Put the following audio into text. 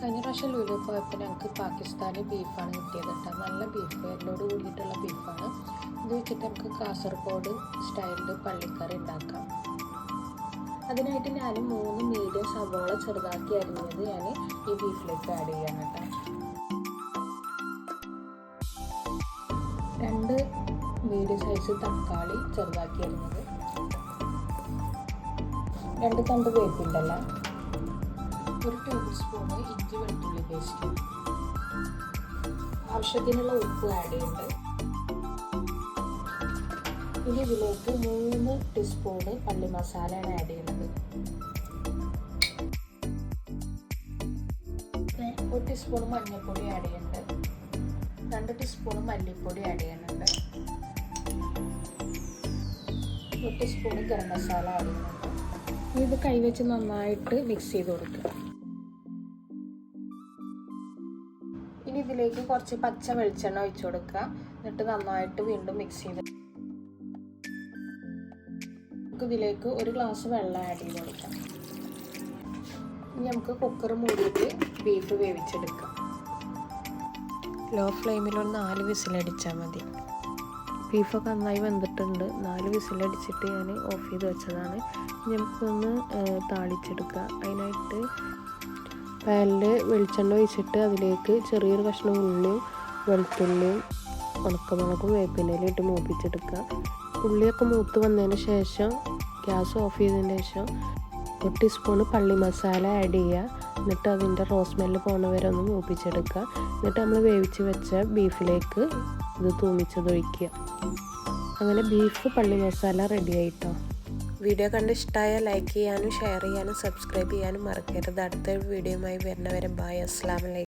കഴിഞ്ഞ പ്രാവശ്യം ലുലു പോയപ്പോൾ ഞങ്ങൾക്ക് പാകിസ്ഥാനി ബീഫാണ് കിട്ടിയത് കേട്ടോ നല്ല ബീഫ് എല്ലോട് കൂടിയിട്ടുള്ള ബീഫാണ് ഇത് വെച്ചിട്ട് നമുക്ക് കാസർഗോഡ് സ്റ്റൈലിൽ പള്ളിക്കറി ഉണ്ടാക്കാം. അതിനായിട്ട് ഞാൻ മൂന്ന് മീഡിയം സവാള ചെറുതാക്കി അരിഞ്ഞത് ഞാൻ ഈ ബീഫിലേക്ക് ആഡ് ചെയ്യാൻ കേട്ടോ രണ്ട് മീഡിയം സൈസ് തക്കാളി ചെറുതാക്കി അരിഞ്ഞത്. രണ്ട് തണ്ട് വേപ്പിണ്ടല്ല ഒരു ടേബിൾ സ്പൂണ് ഇഞ്ചി വെളുത്തുള്ളി പേസ്റ്റ് ആവശ്യത്തിനുള്ള ഉപ്പ് ആഡ് ചെയ്യുന്നുണ്ട് ഇനി ഇതിലേക്ക് മൂന്ന് ടീസ്പൂണ് പള്ളി മസാലയാണ് ആഡ് ചെയ്യുന്നത്. ഒരു ടീസ്പൂൺ മഞ്ഞൾപ്പൊടി ആഡ് ചെയ്യുന്നുണ്ട്. രണ്ട് ടീസ്പൂൺ മല്ലിപ്പൊടി ആഡ് ചെയ്യുന്നുണ്ട്. ഒരു ടീസ്പൂൺ ഗരം മസാല ആഡ് ചെയ്യുന്നുണ്ട്. ഇത് കൈവച്ച് നന്നായിട്ട് മിക്സ് ചെയ്ത് കൊടുക്കുക. ഇതിലേക്ക് കുറച്ച് പച്ച വെളിച്ചെണ്ണ ഒഴിച്ചു കൊടുക്കുക. എന്നിട്ട് നന്നായിട്ട് വീണ്ടും മിക്സ് ചെയ്ത് നമുക്ക് ഇതിലേക്ക് ഒരു ഗ്ലാസ് വെള്ളം ആഡ് ചെയ്ത് കൊടുക്കാം. ഇനി നമുക്ക് കുക്കർ മൂടിയിട്ട് ബീഫ് വേവിച്ചെടുക്കാം. ലോ ഫ്ലെയിമിൽ ഒരു നാല് വിസിലടിച്ചാൽ മതി. ബീഫൊക്കെ നന്നായി വെന്തിട്ടുണ്ട്. നാല് വിസിലടിച്ചിട്ട് ഞാൻ ഓഫ് ചെയ്ത് വെച്ചതാണ്. നമുക്കൊന്ന് താളിച്ചെടുക്കുക. അതിനായിട്ട് പാനിൽ വെളിച്ചെണ്ണ ഒഴിച്ചിട്ട് അതിലേക്ക് ചെറിയൊരു കഷ്ണം ഉള്ളിയും വെളുത്തുള്ളിയും ഉണക്കമുളകും വേപ്പിന്റെലും ഇട്ട് മൂപ്പിച്ചെടുക്കുക. ഉള്ളിയൊക്കെ മൂത്ത് വന്നതിന് ശേഷം ഗ്യാസ് ഓഫ് ചെയ്തതിന് ശേഷം ഒരു ടീസ്പൂണ് പള്ളി മസാല ആഡ് ചെയ്യുക. എന്നിട്ട് അതിന്റെ റോസ് മെല്ല് പോണ വരെ ഒന്ന് മൂപ്പിച്ചെടുക്കുക. എന്നിട്ട് നമ്മൾ വേവിച്ച് വെച്ച ബീഫിലേക്ക് ഇത് തൂമിച്ചതൊഴിക്കുക. അങ്ങനെ ബീഫ് പള്ളി മസാല റെഡി ആയിട്ടോ? വീഡിയോ കണ്ട് ഇഷ്ടമായ ലൈക്ക് ചെയ്യാനും ഷെയർ ചെയ്യാനും സബ്സ്ക്രൈബ് ചെയ്യാനും മറക്കരുത്. അടുത്ത വീഡിയോയുമായി വരുന്നവരെ ബായ് അസ്സാം